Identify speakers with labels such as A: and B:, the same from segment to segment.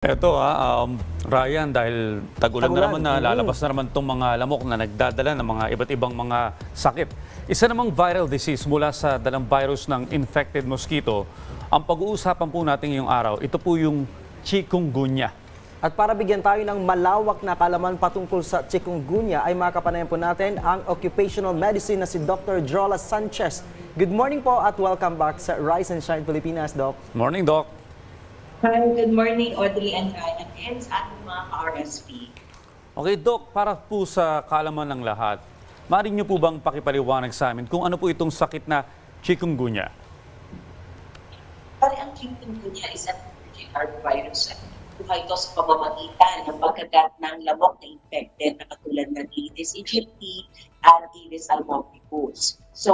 A: Eto ah, um, Ryan, dahil tagulan, na
B: Tagulan,
A: naman na
B: mm.
A: lalabas na naman itong mga lamok na nagdadala ng mga iba't ibang mga sakit. Isa namang viral disease mula sa dalang virus ng infected mosquito. Ang pag-uusapan po natin ngayong araw, ito po yung chikungunya.
B: At para bigyan tayo ng malawak na kalaman patungkol sa chikungunya ay makapanayan po natin ang occupational medicine na si Dr. Jola Sanchez. Good morning po at welcome back sa Rise and Shine Pilipinas, Doc.
A: Morning, Doc.
C: Hi, good morning Audrey and Ryan and sa ating mga ka-RSP.
A: Okay, Doc, para po sa kaalaman ng lahat, maaari niyo po bang pakipaliwanag sa amin kung ano po itong sakit na chikungunya?
C: Pare ang chikungunya is an allergic virus. Buhay ito sa pamamagitan ng pagkagat ng lamok na infected na katulad ng Aedes aegypti at Aedes albopicus. So,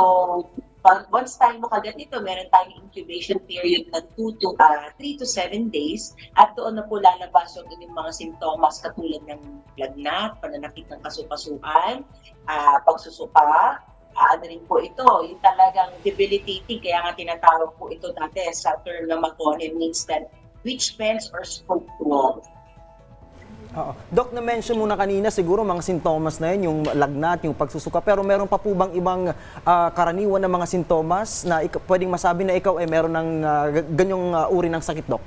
C: once tayo makagat nito, meron tayong incubation period na 2 to 3 to 7 days. At doon na po lalabas yung inyong mga simptomas katulad ng lagnat, pananakit ng kasukasuan, ah, pagsusuka, Ah, ano rin po ito, yung talagang debilitating, kaya nga tinatawag po ito dati sa term na makone means that which pens or to all.
B: Oo. Doc, na-mention mo na kanina siguro mga sintomas na yun, yung lagnat, yung pagsusuka. Pero meron pa po bang ibang ah, karaniwan na mga sintomas na pwedeng masabi na ikaw ay meron ng g- ganyong ah, uri ng sakit, Doc?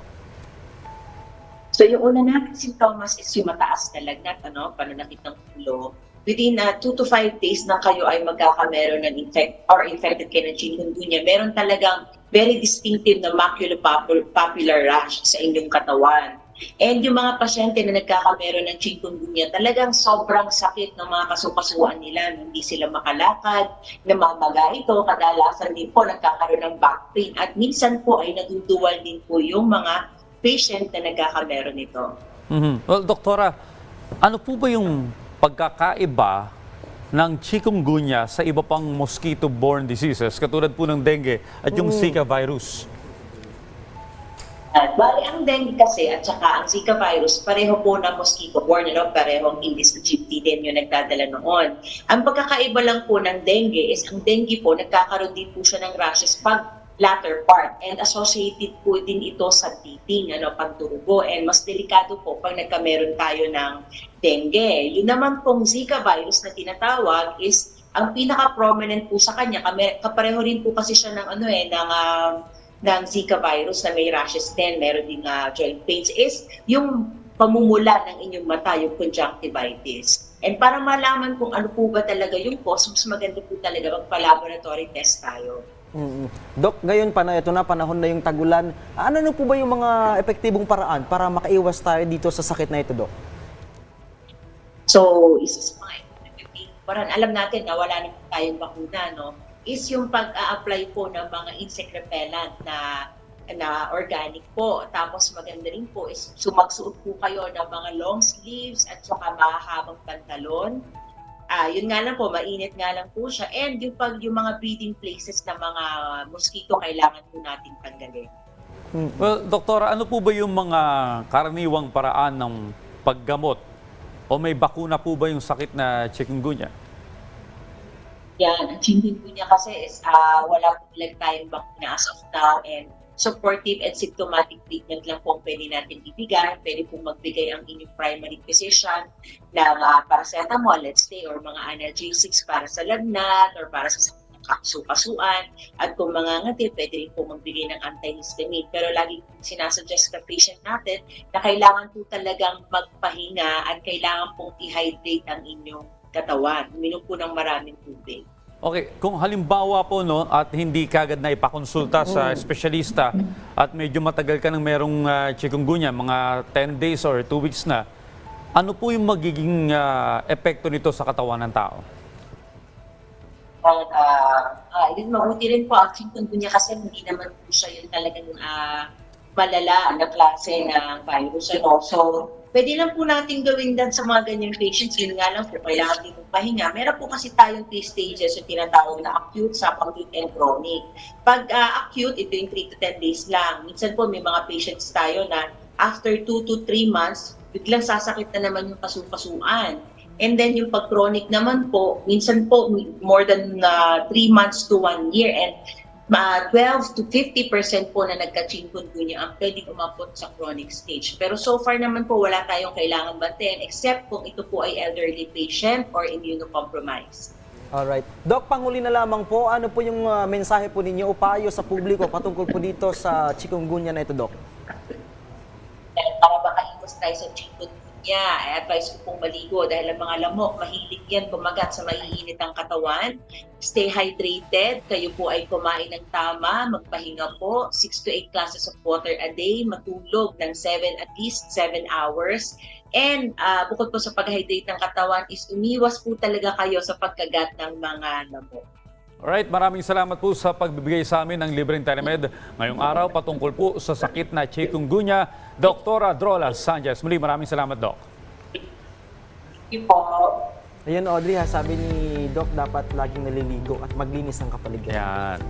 C: So yung una natin sintomas is yung mataas na lagnat, ano, pananakit ng ulo. Within 2 to 5 days na kayo ay magkakameron ng infect or infected kayo ng chikungunya, meron talagang very distinctive na maculopapular rash sa inyong katawan. And yung mga pasyente na nagkakameron ng chikungunya, talagang sobrang sakit ng mga kasukasuan nila. Hindi sila makalakad, namamaga ito, kadalasan din po nagkakaroon ng back pain. At minsan po ay naduduwal din po yung mga patient na nagkakameron nito.
A: Mhm. Well, doktora, ano po ba yung pagkakaiba ng chikungunya sa iba pang mosquito-borne diseases katulad po ng dengue at yung Zika virus?
C: At bali ang dengue kasi at saka ang Zika virus, pareho po na mosquito-borne, ano? parehong Aedes aegypti din yung nagdadala noon. Ang pagkakaiba lang po ng dengue is ang dengue po, nagkakaroon din po siya ng rashes pag latter part and associated po din ito sa teething, ano, pagdurugo and mas delikado po pag nagkameron tayo ng dengue. Yun naman pong Zika virus na tinatawag is ang pinaka-prominent po sa kanya, kapareho rin po kasi siya ng ano eh, ng um, ng Zika virus na may rashes din, meron ding ah, joint pains, is yung pamumula ng inyong mata, yung conjunctivitis. And para malaman kung ano po ba talaga yung cause, mas maganda po talaga magpa-laboratory test tayo.
B: Mm. Doc, ngayon pa na ito na panahon na yung tagulan. Ano na po ba yung mga epektibong paraan para makaiwas tayo dito sa sakit na ito, Doc?
C: So, isa sa mga effective parang alam natin na wala naman tayong bakuna, no? Is yung pag-a-apply po ng mga insect repellent na na organic po. Tapos maganda rin po is sumagsuot po kayo ng mga long sleeves at saka mahahabang pantalon. Ah, yun nga lang po, mainit nga lang po siya. And yung pag yung mga breeding places ng mga mosquito kailangan po natin tanggalin.
A: Well, doktora, ano po ba yung mga karaniwang paraan ng paggamot? O may bakuna po ba yung sakit na chikungunya?
C: Yan, ang chikungunya kasi is ah, wala po lang tayong bakuna as of now and supportive and symptomatic treatment lang po pwede natin ibigay. Pwede po magbigay ang inyong primary physician ng ah, paracetamol, let's say, or mga analgesics para sa lagnat or para sa sukasuan. At kung mga ngati, pwede rin po magbigay ng antihistamine. Pero lagi sinasuggest sa patient natin na kailangan po talagang magpahinga at kailangan pong i-hydrate ang inyong katawan. Uminom po ng maraming tubig.
A: Okay, kung halimbawa po no at hindi kagad na ipakonsulta sa espesyalista at medyo matagal ka nang merong ah, chikungunya, mga 10 days or 2 weeks na, ano po yung magiging ah, epekto nito sa katawan ng tao?
C: At uh, uh, yun, mabuti rin po ang chikungunya kasi hindi naman po siya yung talagang ah, malala na klase ng virus. Ano? So, pwede lang po natin gawin dan sa mga ganyang patients. Yun nga lang po, kailangan din pahinga. Meron po kasi tayong three stages yung tinatawag na acute, subacute, and chronic. Pag ah, acute, ito yung 3 to 10 days lang. Minsan po may mga patients tayo na after 2 to 3 months, biglang sasakit na naman yung kasupasuan. And then yung pag-chronic naman po, minsan po more than 3 months to 1 year. And ma 12 to 50% po na nagka-chikungunya ang pwedeng umabot sa chronic stage. Pero so far naman po wala tayong kailangan bantayan except kung ito po ay elderly patient or immunocompromised.
B: Alright. Doc, panghuli na lamang po, ano po yung ah, mensahe po ninyo o payo sa publiko patungkol po dito sa chikungunya na ito, Doc?
C: Para makaiwas tayo sa chikungunya, eh, advice ko pong maligo dahil ang mga lamok, mahilig yan kumagat sa maiinit ang katawan. Stay hydrated, kayo po ay kumain ng tama, magpahinga po, 6 to 8 glasses of water a day, matulog ng 7 at least 7 hours. And ah, bukod po sa pag-hydrate ng katawan is umiwas po talaga kayo sa pagkagat ng mga lamok.
A: Alright, maraming salamat po sa pagbibigay sa amin ng libreng telemed ngayong araw patungkol po sa sakit na chikungunya. Dr. Drolas Sanchez. Muli, maraming salamat, Doc.
B: Ayun, Audrey, ha, sabi ni Doc, dapat laging naliligo at maglinis ng kapaligiran.
A: Yan.